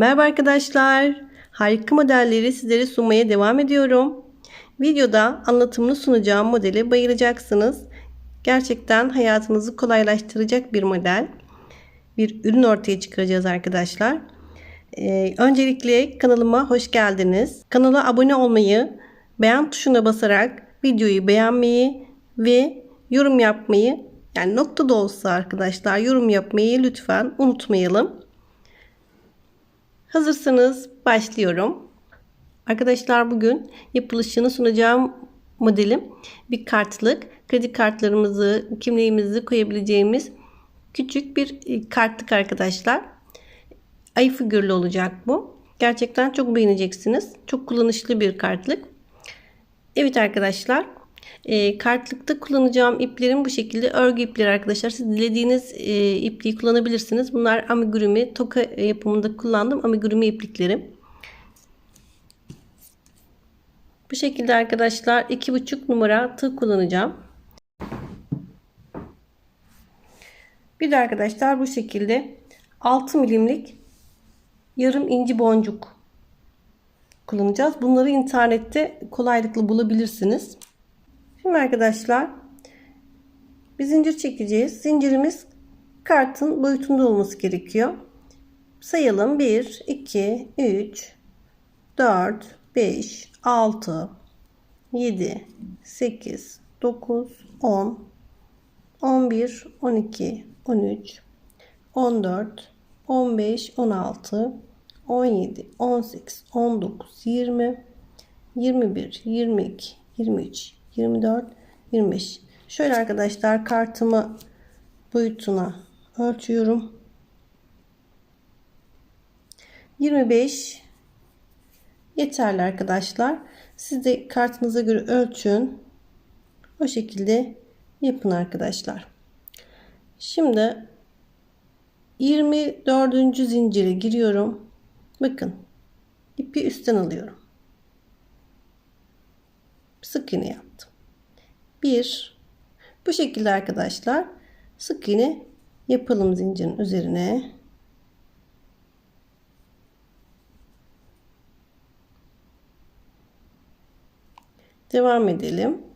Merhaba arkadaşlar. Harika modelleri sizlere sunmaya devam ediyorum. Videoda anlatımını sunacağım modele bayılacaksınız. Gerçekten hayatınızı kolaylaştıracak bir model. Bir ürün ortaya çıkaracağız arkadaşlar. Ee, öncelikle kanalıma hoş geldiniz. Kanala abone olmayı, beğen tuşuna basarak videoyu beğenmeyi ve yorum yapmayı yani nokta da olsa arkadaşlar yorum yapmayı lütfen unutmayalım. Hazırsanız başlıyorum. Arkadaşlar bugün yapılışını sunacağım modelim bir kartlık. Kredi kartlarımızı, kimliğimizi koyabileceğimiz küçük bir kartlık arkadaşlar. Ayı figürlü olacak bu. Gerçekten çok beğeneceksiniz. Çok kullanışlı bir kartlık. Evet arkadaşlar. E, kartlıkta kullanacağım iplerim bu şekilde örgü ipleri arkadaşlar. Siz dilediğiniz e, ipliği kullanabilirsiniz. Bunlar amigurumi toka yapımında kullandım amigurumi ipliklerim. Bu şekilde arkadaşlar 2,5 numara tığ kullanacağım. Bir de arkadaşlar bu şekilde 6 milimlik yarım inci boncuk kullanacağız. Bunları internette kolaylıkla bulabilirsiniz. Şimdi arkadaşlar bir zincir çekeceğiz. Zincirimiz kartın boyutunda olması gerekiyor. Sayalım 1, 2, 3, 4, 5, 6, 7, 8, 9, 10, 11, 12, 13, 14, 15, 16, 17, 18, 19, 20, 21, 22, 23, 24, 25. Şöyle arkadaşlar kartımı boyutuna ölçüyorum. 25 yeterli arkadaşlar. Siz de kartınıza göre ölçün. O şekilde yapın arkadaşlar. Şimdi 24. zincire giriyorum. Bakın ipi üstten alıyorum. Sık iğne yap. 1 bu şekilde arkadaşlar sık iğne yapalım zincirin üzerine. Devam edelim.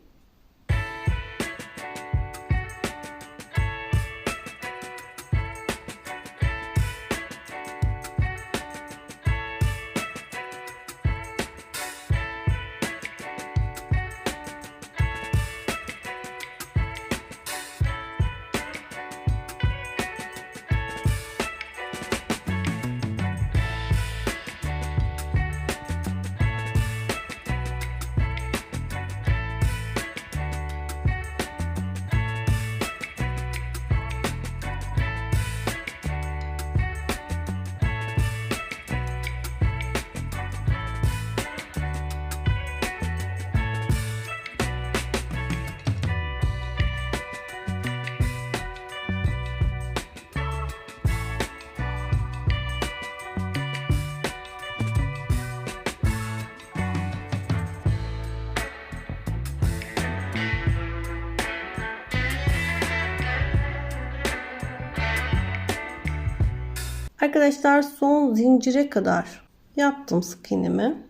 Arkadaşlar son zincire kadar yaptım sık iğnemi.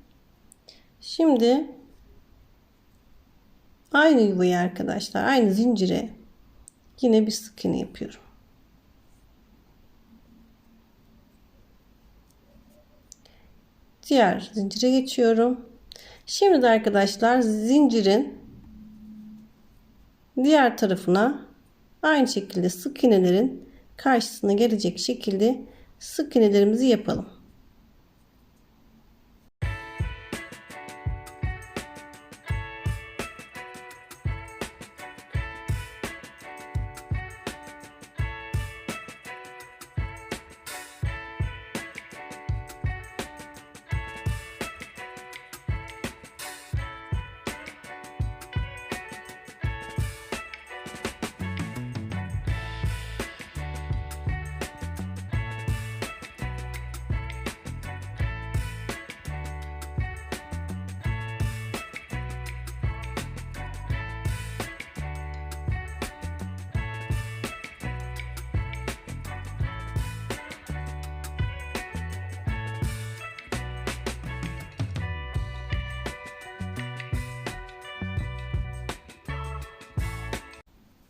Şimdi aynı yuvayı arkadaşlar aynı zincire yine bir sık iğne yapıyorum. Diğer zincire geçiyorum. Şimdi de arkadaşlar zincirin diğer tarafına aynı şekilde sık iğnelerin karşısına gelecek şekilde sık iğnelerimizi yapalım.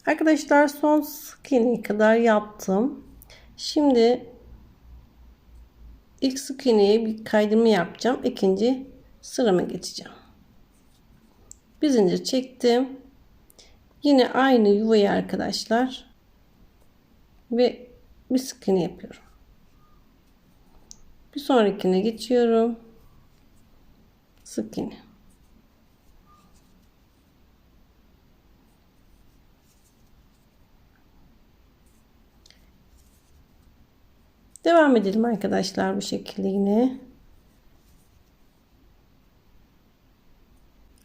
Arkadaşlar son iğneye kadar yaptım. Şimdi ilk sık iğneye bir kaydımı yapacağım. İkinci sırama geçeceğim. Bir zincir çektim. Yine aynı yuvayı arkadaşlar ve bir sık iğne yapıyorum. Bir sonrakine geçiyorum. Sık Devam edelim arkadaşlar bu şekilde yine.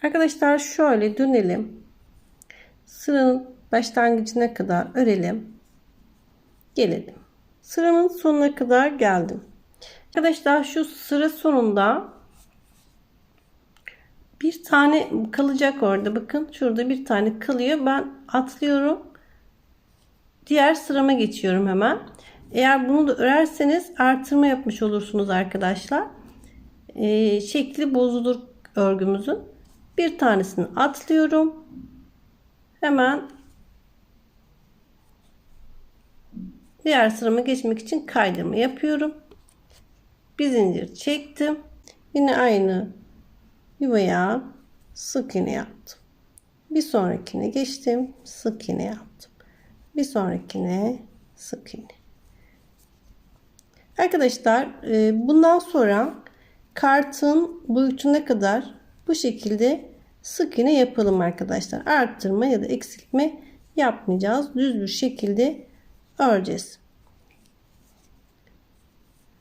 Arkadaşlar şöyle dönelim. Sıranın başlangıcına kadar örelim. Gelelim. Sıranın sonuna kadar geldim. Arkadaşlar şu sıra sonunda bir tane kalacak orada. Bakın şurada bir tane kalıyor. Ben atlıyorum. Diğer sırama geçiyorum hemen. Eğer bunu da örerseniz artırma yapmış olursunuz arkadaşlar. Ee, şekli bozulur örgümüzün. Bir tanesini atlıyorum. Hemen diğer sırama geçmek için kaydırma yapıyorum. Bir zincir çektim. Yine aynı yuvaya sık iğne yaptım. Bir sonrakine geçtim. Sık iğne yaptım. Bir sonrakine sık iğne. Arkadaşlar e, bundan sonra kartın boyutuna kadar bu şekilde sık iğne yapalım arkadaşlar. Arttırma ya da eksiltme yapmayacağız. Düz bir şekilde öreceğiz.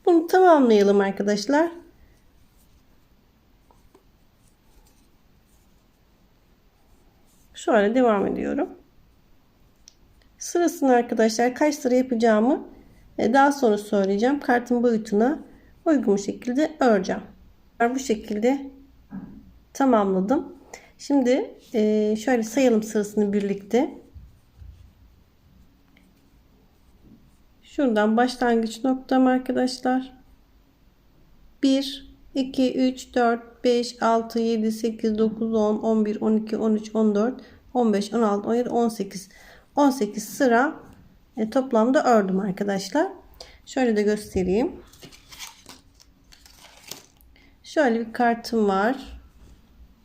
Bunu tamamlayalım arkadaşlar. Şöyle devam ediyorum. Sırasını arkadaşlar kaç sıra yapacağımı daha sonra söyleyeceğim. Kartın boyutuna uygun şekilde öreceğim. Bu şekilde tamamladım. Şimdi e, şöyle sayalım sırasını birlikte. Şuradan başlangıç noktam arkadaşlar. 1, 2, 3, 4, 5, 6, 7, 8, 9, 10, 11, 12, 13, 14, 15, 16, 17, 18. 18 sıra e, toplamda ördüm arkadaşlar. Şöyle de göstereyim. Şöyle bir kartım var.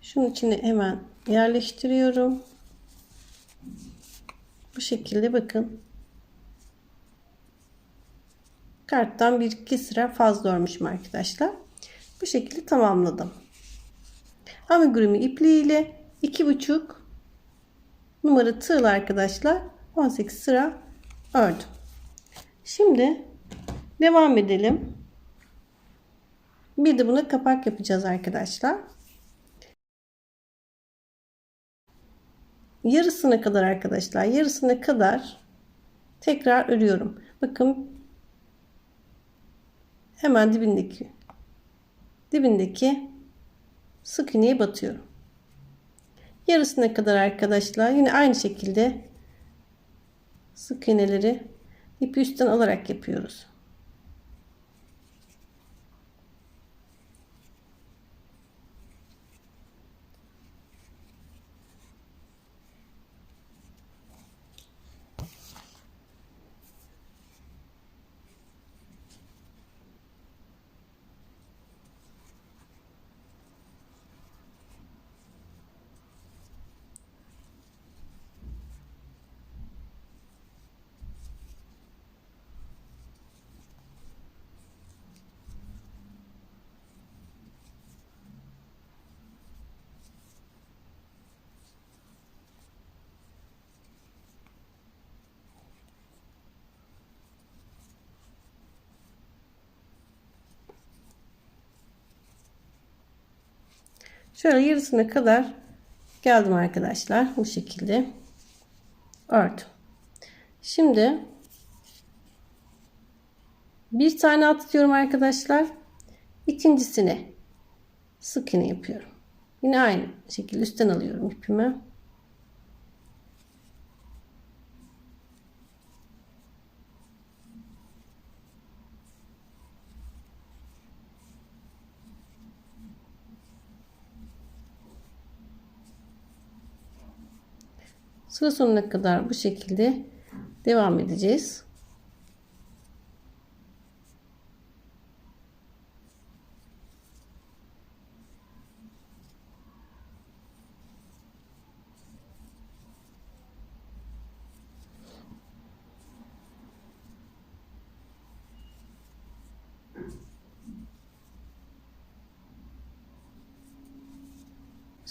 Şunun içine hemen yerleştiriyorum. Bu şekilde bakın. Karttan bir iki sıra fazla örmüşüm arkadaşlar. Bu şekilde tamamladım. Amigurumi ipliğiyle iki buçuk numara tığla arkadaşlar 18 sıra ördüm. Şimdi devam edelim. Bir de buna kapak yapacağız arkadaşlar. Yarısına kadar arkadaşlar yarısına kadar tekrar örüyorum. Bakın hemen dibindeki dibindeki sık iğneye batıyorum. Yarısına kadar arkadaşlar yine aynı şekilde sık iğneleri ipi üstten alarak yapıyoruz. Şöyle yarısına kadar geldim arkadaşlar. Bu şekilde ördüm. Şimdi bir tane atlıyorum arkadaşlar. İkincisine sık iğne yapıyorum. Yine aynı şekilde üstten alıyorum ipimi. Sıra sonuna kadar bu şekilde devam edeceğiz.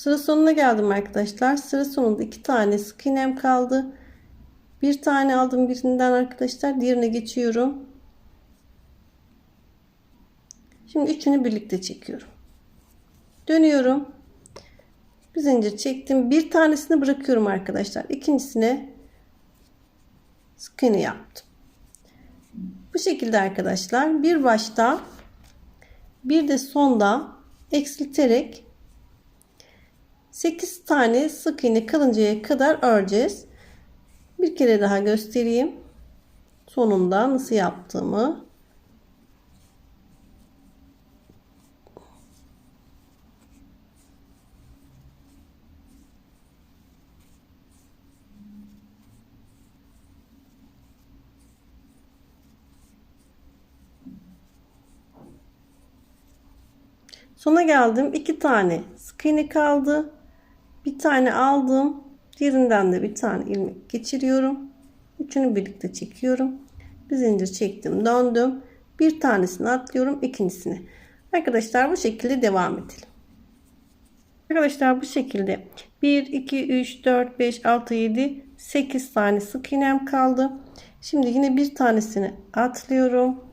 Sıra sonuna geldim arkadaşlar. Sıra sonunda iki tane sık iğnem kaldı. Bir tane aldım birinden arkadaşlar. Diğerine geçiyorum. Şimdi üçünü birlikte çekiyorum. Dönüyorum. Bir zincir çektim. Bir tanesini bırakıyorum arkadaşlar. İkincisine sık iğne yaptım. Bu şekilde arkadaşlar bir başta bir de sonda eksilterek 8 tane sık iğne kalıncaya kadar öreceğiz. Bir kere daha göstereyim. Sonunda nasıl yaptığımı. Sona geldim. 2 tane sık iğne kaldı. Bir tane aldım. Diğerinden de bir tane ilmek geçiriyorum. Üçünü birlikte çekiyorum. Bir zincir çektim, döndüm. Bir tanesini atlıyorum, ikincisini. Arkadaşlar bu şekilde devam edelim. Arkadaşlar bu şekilde 1 2 3 4 5 6 7 8 tane sık iğnem kaldı. Şimdi yine bir tanesini atlıyorum.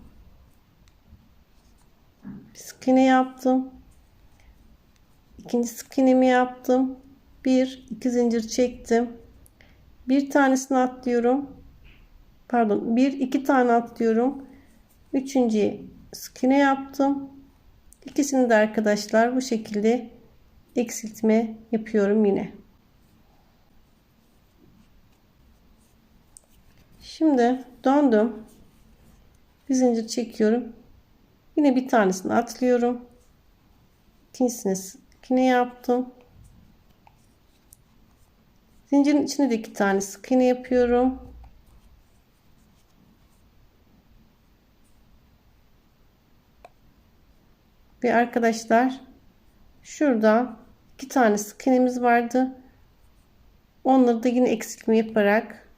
Bir sık iğne yaptım. İkinci sık iğnemi yaptım. Bir, iki zincir çektim. Bir tanesini atlıyorum. Pardon, bir, iki tane atlıyorum. Üçüncüye sık iğne yaptım. İkisini de arkadaşlar bu şekilde eksiltme yapıyorum yine. Şimdi döndüm. Bir zincir çekiyorum. Yine bir tanesini atlıyorum. İkincisini yine yaptım. Zincirin içine de iki tane sık iğne yapıyorum. Ve arkadaşlar şurada iki tane sık iğnemiz vardı. Onları da yine eksiltme yaparak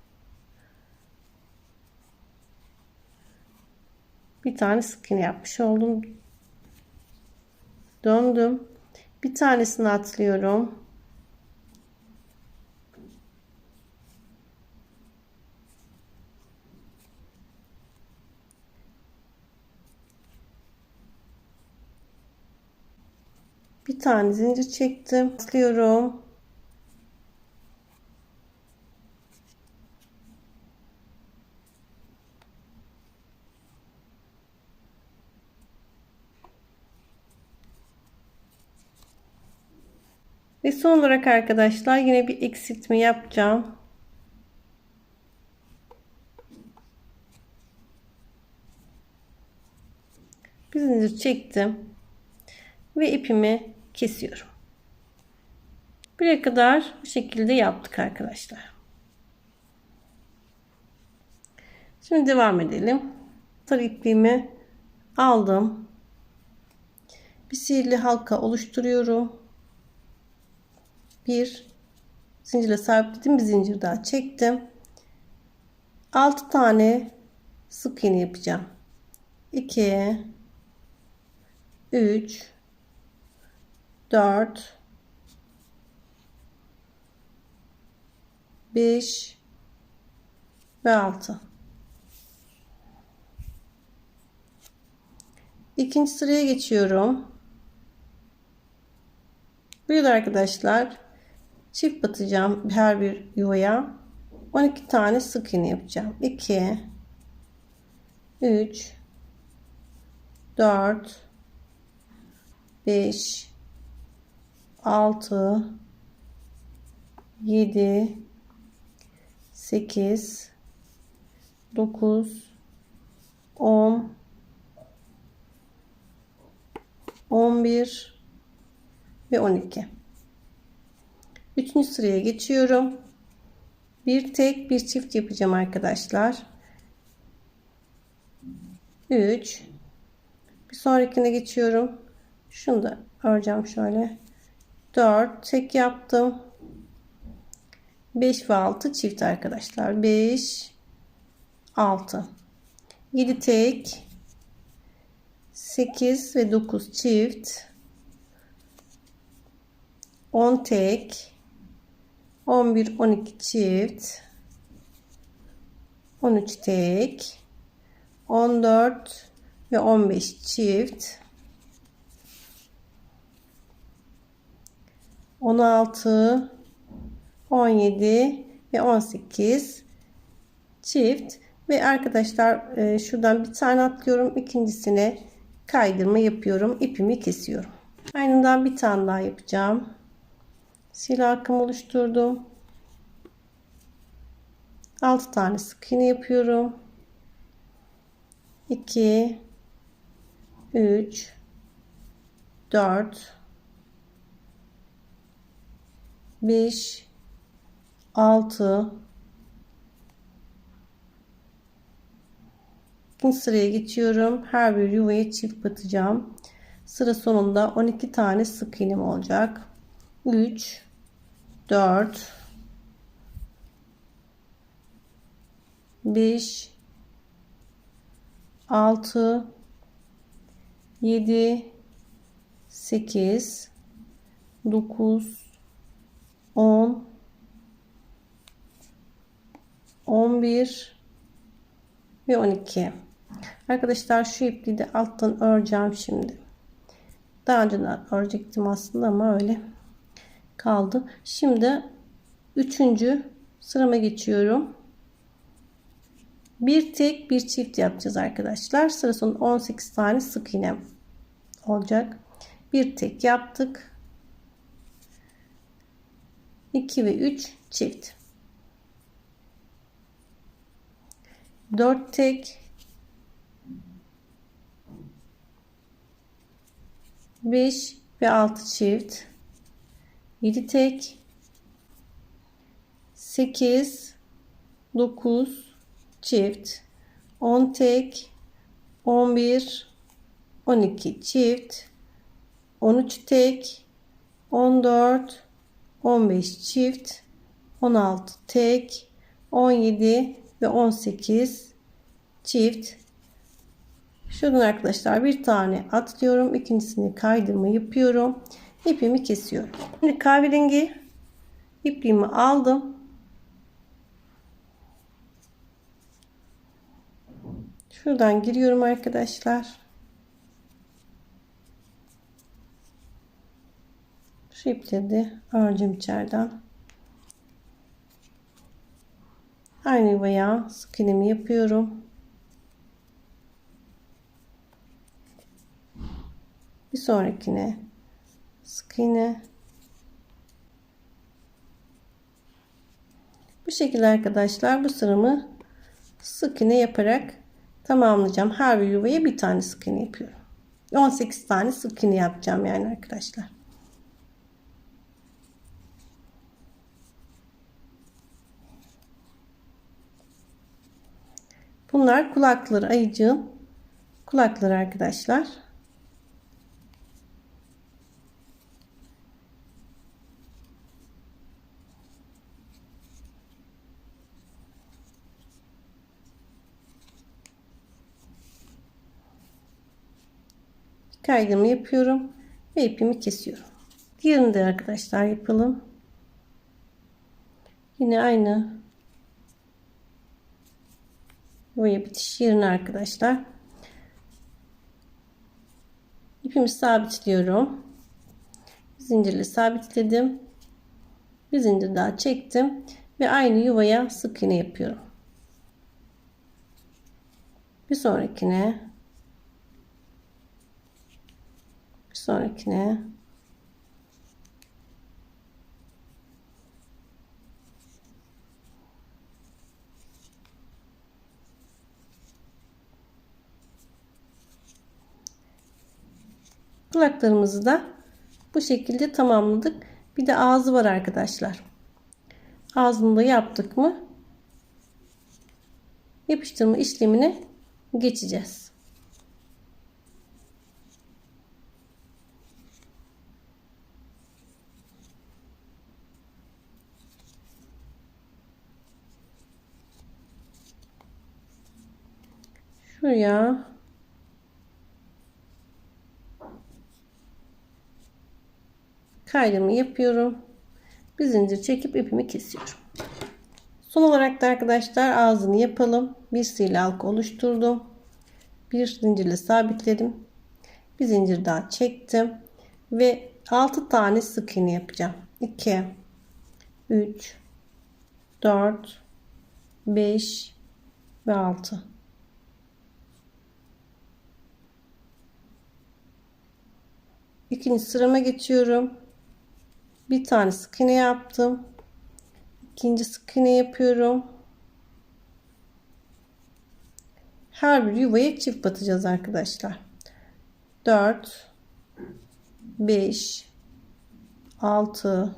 bir tane sık iğne yapmış oldum. Döndüm. Bir tanesini atlıyorum. Bir tane zincir çektim. Atlıyorum. Ve son olarak arkadaşlar yine bir eksiltme yapacağım. Bir zincir çektim. Ve ipimi kesiyorum. Buraya kadar bu şekilde yaptık arkadaşlar. Şimdi devam edelim. Sarı ipliğimi aldım. Bir sihirli halka oluşturuyorum bir zincirle sabitledim bir zincir daha çektim 6 tane sık iğne yapacağım 2 3 4 5 ve 6 ikinci sıraya geçiyorum. Burada arkadaşlar. Çift batacağım her bir yuvaya. 12 tane sık iğne yapacağım. 2 3 4 5 6 7 8 9 10 11 ve 12 Üçüncü sıraya geçiyorum. Bir tek bir çift yapacağım arkadaşlar. 3 bir sonrakine geçiyorum. Şunu da öreceğim şöyle. 4 tek yaptım. 5 ve 6 çift arkadaşlar. 5 6 7 tek. 8 ve 9 çift. 10 tek. 11 12 çift. 13 tek. 14 ve 15 çift 16 17 ve 18 çift. Ve arkadaşlar e, şuradan bir tane atlıyorum. İkincisine kaydırma yapıyorum. İpimi kesiyorum. Aynından bir tane daha yapacağım. Silah akım oluşturdum. 6 tane sık iğne yapıyorum. 2 3 4 5 6 İkinci sıraya geçiyorum. Her bir yuvaya çift batacağım. Sıra sonunda 12 tane sık iğnem olacak. 3 4 5 6 7 8 9 10 11 ve 12 arkadaşlar şu ipliği de alttan öreceğim şimdi. Daha önceden örecektim aslında ama öyle kaldı. Şimdi üçüncü sırama geçiyorum. Bir tek bir çift yapacağız arkadaşlar. Sıra sonu 18 tane sık iğne olacak. Bir tek yaptık 2 ve 3 çift. 4 tek. 5 ve 6 çift. 7 tek. 8 9 çift. 10 tek. 11 12 çift. 13 tek. 14 15 çift 16 tek 17 ve 18 çift. Şuradan arkadaşlar bir tane atlıyorum. İkincisini kaydırma yapıyorum. İpimi kesiyorum. Şimdi kahverengi ipliğimi aldım. Şuradan giriyorum arkadaşlar şu ipleri de aynı yuvaya sık iğnemi yapıyorum. Bir sonrakine sık iğne bu şekilde arkadaşlar bu sıramı sık iğne yaparak tamamlayacağım. Her bir yuvaya bir tane sık iğne yapıyorum 18 tane sık iğne yapacağım yani arkadaşlar Bunlar kulakları ayıcığın kulakları arkadaşlar. Kaydımı yapıyorum ve ipimi kesiyorum. Diğerini de arkadaşlar yapalım. Yine aynı buraya bitiş yerine arkadaşlar. İpimi sabitliyorum. Zincirle sabitledim. Bir zincir daha çektim ve aynı yuvaya sık iğne yapıyorum. Bir sonrakine bir sonrakine Kulaklarımızı da bu şekilde tamamladık. Bir de ağzı var arkadaşlar. ağzını da yaptık mı yapıştırma işlemine geçeceğiz. Şuraya kaydımı yapıyorum. Bir zincir çekip ipimi kesiyorum. Son olarak da arkadaşlar ağzını yapalım. Bir sil halka oluşturdum. Bir zincirle sabitledim. Bir zincir daha çektim. Ve 6 tane sık iğne yapacağım. 2 3 4 5 ve 6 ikinci sırama geçiyorum bir tane sık iğne yaptım. İkinci sık iğne yapıyorum. Her bir yuvaya çift batacağız arkadaşlar. 4 5 6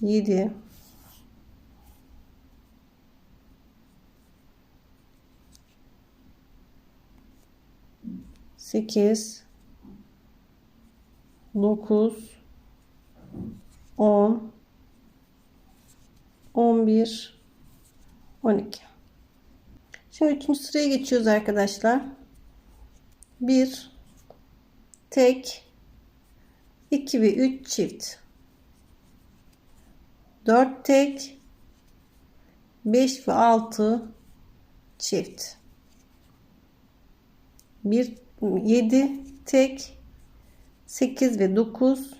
7 8 9 10 11 12 Şimdi üçüncü sıraya geçiyoruz arkadaşlar. 1 tek 2 ve 3 çift. 4 tek 5 ve 6 çift. 1 7 tek 8 ve 9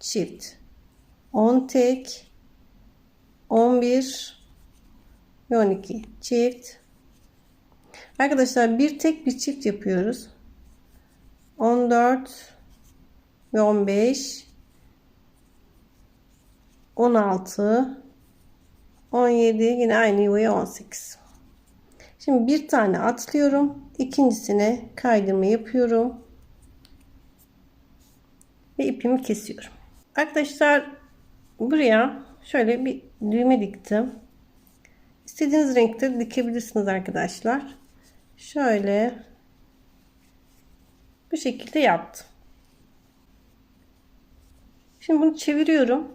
çift 10 tek 11 ve 12 çift. Arkadaşlar bir tek bir çift yapıyoruz. 14 ve 15 16 17 yine aynı yuvaya 18 şimdi bir tane atlıyorum. İkincisine kaydırma yapıyorum. Ve ipimi kesiyorum. Arkadaşlar buraya şöyle bir düğme diktim istediğiniz renkte dikebilirsiniz arkadaşlar şöyle bu şekilde yaptım Şimdi bunu çeviriyorum.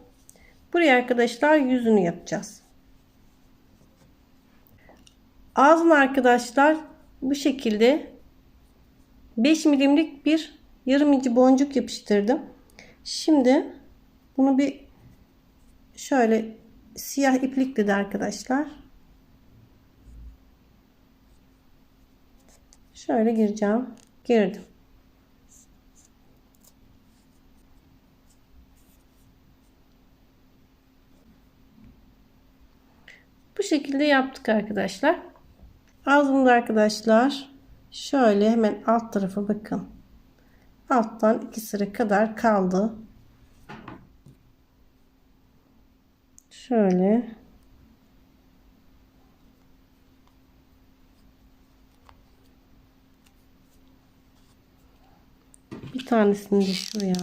Buraya arkadaşlar yüzünü yapacağız. Ağzını arkadaşlar bu şekilde 5 milimlik bir yarım inci boncuk yapıştırdım. Şimdi bunu bir şöyle siyah iplikle de arkadaşlar şöyle gireceğim. Girdim. Bu şekilde yaptık arkadaşlar. Ağzımda arkadaşlar şöyle hemen alt tarafa bakın. Alttan iki sıra kadar kaldı. Şöyle bir tanesini de şuraya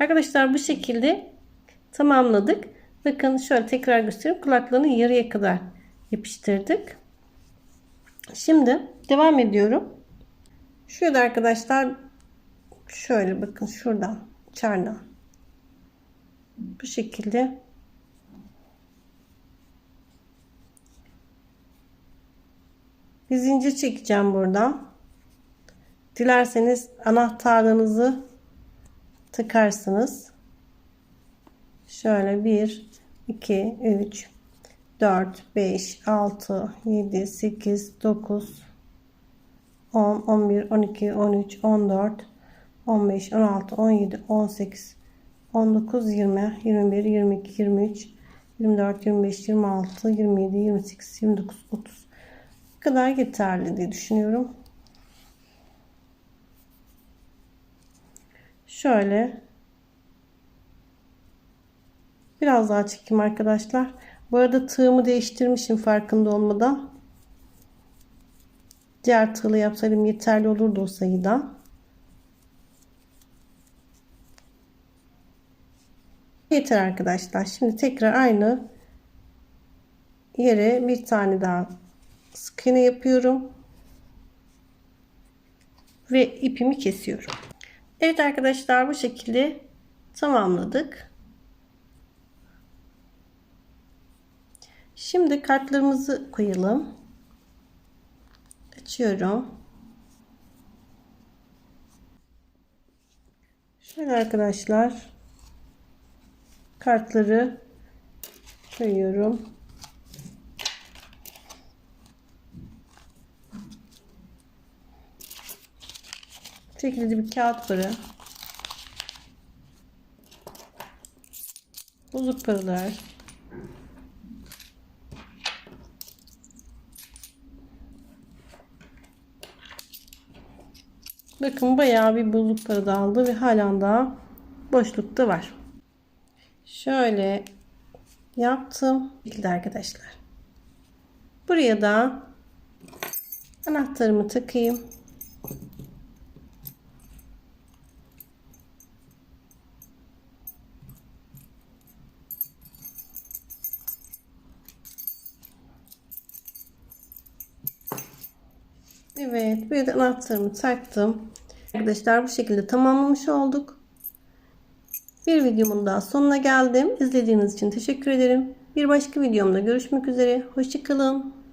Arkadaşlar bu şekilde tamamladık. Bakın şöyle tekrar göstereyim. Kulaklarını yarıya kadar yapıştırdık. Şimdi devam ediyorum. Şurada arkadaşlar şöyle bakın şuradan çardan bu şekilde bir zincir çekeceğim buradan. Dilerseniz anahtarlarınızı tıkarsınız. Şöyle 1 2 3 4 5 6 7 8 9 10 11 12 13 14 15 16 17 18 19 20 21 22 23 24 25 26 27 28 29 30 bu kadar yeterli diye düşünüyorum. Şöyle biraz daha çekeyim arkadaşlar. Bu arada tığımı değiştirmişim farkında olmadan. Diğer tığla yapsaydım yeterli olurdu o sayıda. Yeter arkadaşlar. Şimdi tekrar aynı yere bir tane daha sık iğne yapıyorum. Ve ipimi kesiyorum. Evet arkadaşlar bu şekilde tamamladık. Şimdi kartlarımızı koyalım. Açıyorum. Şöyle arkadaşlar kartları koyuyorum. Bu şekilde bir kağıt para. Bozuk paralar. Bakın bayağı bir bozuk para da aldı ve halen daha boşlukta var. Şöyle yaptım. Şekilde arkadaşlar. Buraya da anahtarımı takayım. Evet, bir de anahtarımı taktım. Arkadaşlar bu şekilde tamamlamış olduk. Bir videomun daha sonuna geldim. İzlediğiniz için teşekkür ederim. Bir başka videomda görüşmek üzere. Hoşçakalın.